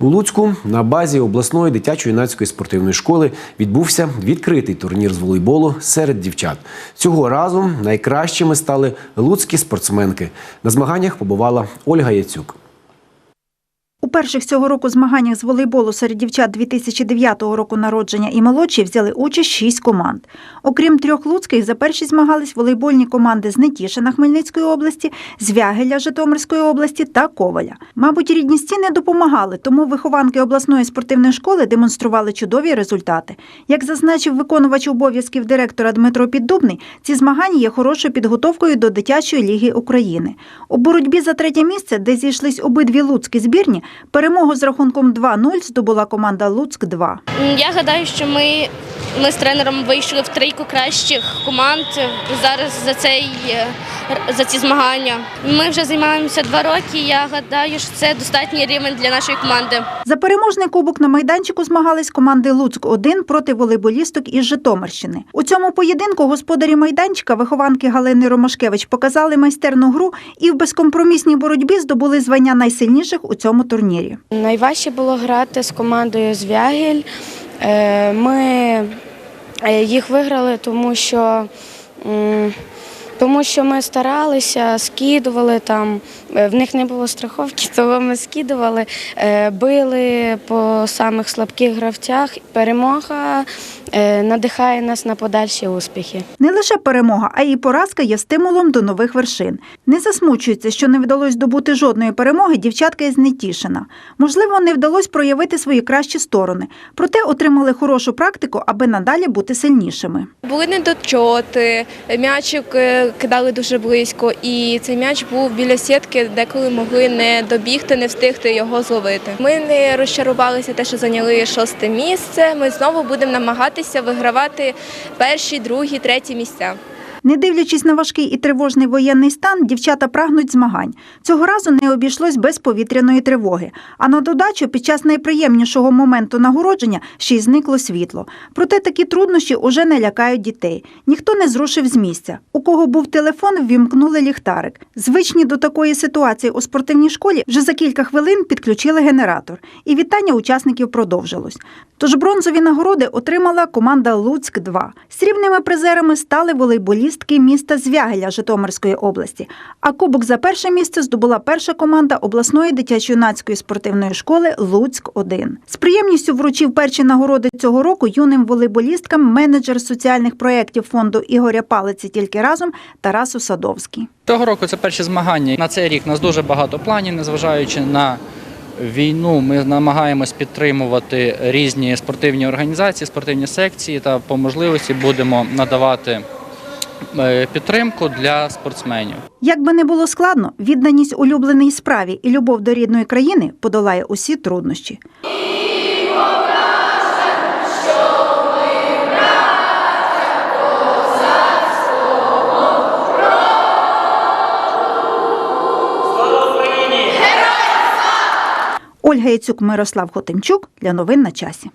У Луцьку на базі обласної дитячо-юнацької спортивної школи відбувся відкритий турнір з волейболу серед дівчат. Цього разу найкращими стали луцькі спортсменки. На змаганнях побувала Ольга Яцюк. У перших цього року змаганнях з волейболу серед дівчат 2009 року народження і молодші взяли участь шість команд. Окрім трьох луцьких, за перші змагались волейбольні команди з Нетішина Хмельницької області, Звягеля Житомирської області та Коваля. Мабуть, рідні стіни допомагали, тому вихованки обласної спортивної школи демонстрували чудові результати. Як зазначив виконувач обов'язків директора Дмитро Піддубний, ці змагання є хорошою підготовкою до дитячої ліги України. У боротьбі за третє місце, де зійшлись обидві луцькі збірні, перемогу з рахунком 2-0 здобула команда Луцьк-2. Я гадаю, що ми, ми з тренером вийшли в трійку кращих команд зараз за цей е, за ці змагання. Ми вже займаємося два роки. Я гадаю, що це достатній рівень для нашої команди. За переможний кубок на майданчику змагались команди Луцьк-1 проти волейболісток із Житомирщини. У цьому поєдинку господарі майданчика, вихованки Галини Ромашкевич, показали майстерну гру і в безкомпромісній боротьбі здобули звання найсильніших у цьому турнірі. Найважче було грати з командою Звягель. Е, Ми е, їх виграли, тому що, тому що ми старалися, скидували там. Е, В них не було страховки, тому ми скидували, е, били по самих слабких гравцях. Перемога е, надихає нас на подальші успіхи. Не лише перемога, а й поразка є стимулом до нових вершин. Не засмучується, що не вдалося добути жодної перемоги дівчатка із Нетішина. Можливо, не вдалося проявити свої кращі сторони, проте отримали хорошу практику, аби надалі бути сильнішими. Були недочоти, м'ячик кидали дуже близько, і цей м'яч був біля сітки, деколи могли не добігти, не встигти його зловити. Ми не розчарувалися те, що зайняли шосте місце. Ми знову будемо намагатися вигравати перші, другі, треті місця. Не дивлячись на важкий і тривожний воєнний стан, дівчата прагнуть змагань. Цього разу не обійшлось без повітряної тривоги. А на додачу під час найприємнішого моменту нагородження ще й зникло світло. Проте такі труднощі уже не лякають дітей. Ніхто не зрушив з місця. У кого був телефон, ввімкнули ліхтарик. Звичні до такої ситуації у спортивній школі вже за кілька хвилин підключили генератор. І вітання учасників продовжилось. Тож бронзові нагороди отримала команда Луцьк-2. Срібними призерами стали волейболістки міста Звягеля Житомирської області. А кубок за перше місце здобула перша команда обласної дитячо-юнацької спортивної школи Луцьк-1. З приємністю вручив перші нагороди цього року юним волейболісткам менеджер соціальних проєктів фонду Ігоря Палиці тільки разом Тарасу Садовський. Цього року це перші змагання. На цей рік нас дуже багато планів, незважаючи на війну. Ми намагаємось підтримувати різні спортивні організації, спортивні секції та по можливості будемо надавати підтримку для спортсменів. Як би не було складно, відданість улюбленій справі і любов до рідної країни подолає усі труднощі. Ольга Яцюк, Мирослав Хотимчук для новин на часі.